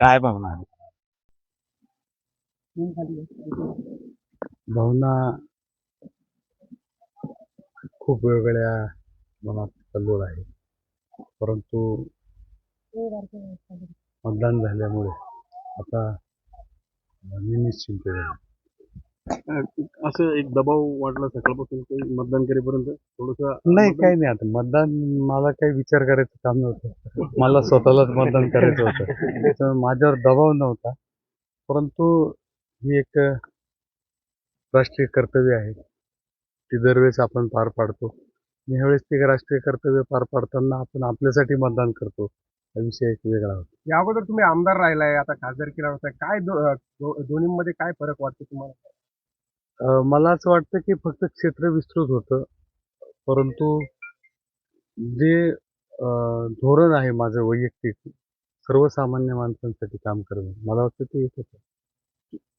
काय भावना आहे भावना खूप वेगवेगळ्या मनात कल्लोळ आहे. परंतु मतदान झाल्यामुळे आता मी निश्चिंत झालो. असं एक दबाव वाटला सकाळपासून काही मतदान करेपर्यंत थोडस नाही काही नाही आता. मतदान मला काही विचार करायचं काम नव्हतं. मला स्वतःलाच मतदान करायचं होतं. त्याच्यामुळे माझ्यावर दबाव नव्हता. परंतु ही एक राष्ट्रीय कर्तव्य आहे. ती दरवेळेस आपण पार पाडतो. आणि ह्यावेळेस ते राष्ट्रीय कर्तव्य पार पाडताना आपण आपल्यासाठी मतदान करतो. हा विषय एक वेगळा होता. या अगोदर तुम्ही आमदार राहिलाय आता खासदार केला होता काय दो- दो- दोन्हीमध्ये काय फरक वाटतो तुम्हाला? मला असं वाटतं की फक्त क्षेत्र विस्तृत होतं. परंतु जे धोरण आहे माझं वैयक्तिक सर्वसामान्य माणसांसाठी काम करणं मला वाटतं ते एकच आहे.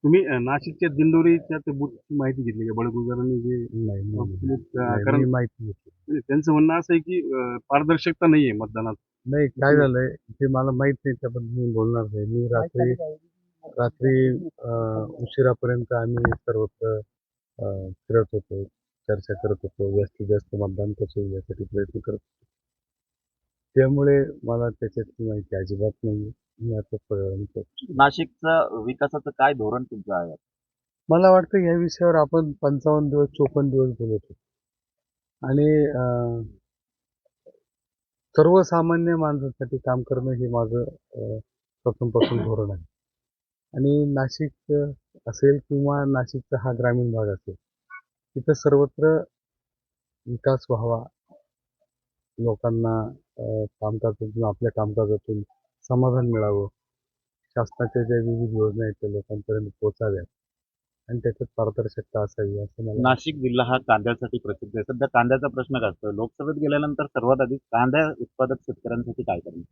तुम्ही नाशिकच्या दिंडोरीच्या त्या बूथची माहिती घेतली का? बडगुजरांनी जे नाही, नाही, नाही. नाही, माहिती घेतली. म्हणजे त्यांचं म्हणणं असं आहे की पारदर्शकता नाहीये मतदानात. नाही काय झालंय? ते मला माहीत नाही त्याबद्दल मी बोलणार नाही. मी रात्री रात्री अं, उशिरापर्यंत आम्ही सर्वत्र फिरत होतो चर्चा करत होतो जास्तीत जास्त मतदान कसं यासाठी प्रयत्न करत होतो. त्यामुळे मला त्याच्यातली माहिती अजिबात नाही मी आता परिणाम करतो. नाशिकचं विकासाचं काय धोरण तुमचं आहे? मला वाटतं या विषयावर आपण पंचावन्न दिवस चोपन्न दिवस बोलत होतो. आणि अं, सर्वसामान्य माणसासाठी काम करणं हे माझं प्रथमपासून धोरण आहे. आणि नाशिक असेल किंवा नाशिकचा हा ग्रामीण भाग असेल तिथं सर्वत्र विकास व्हावा. लोकांना कामकाजातून आपल्या कामकाजातून समाधान मिळावं. शासनाच्या ज्या विविध योजना आहेत त्या लोकांपर्यंत पोहोचाव्यात आणि त्याच्यात पारदर्शकता असावी असं मला नाशिक जिल्हा हा कांद्यासाठी प्रसिद्ध आहे. सध्या कांद्याचा प्रश्न काय असतो? लोकसभेत गेल्यानंतर सर्वात अधिक कांद्या उत्पादक शेतकऱ्यांसाठी काय करणार?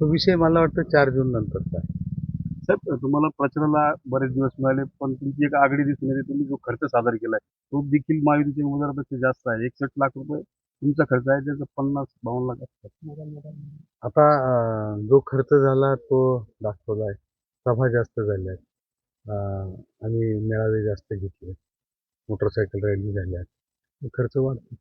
तो विषय मला वाटतं चार जून नंतरचा आहे. साहेब तुम्हाला प्रचाराला बरेच दिवस मिळाले पण तुमची एक आघाडी दिसून येते तुम्ही जो खर्च सादर केलाय तो देखील महायुतीच्या उमेदवारापेक्षा जास्त आहे. एकसष्ट लाख रुपये तुमचा खर्च आहे त्याचा पन्नास बावन्न लाख असतात आता जो खर्च झाला तो दाखवलाय सभा जास्त झाल्या आहेत आणि मेळावे जास्त घेतले मोटरसायकल रॅली झाल्या खर्च वाढतो.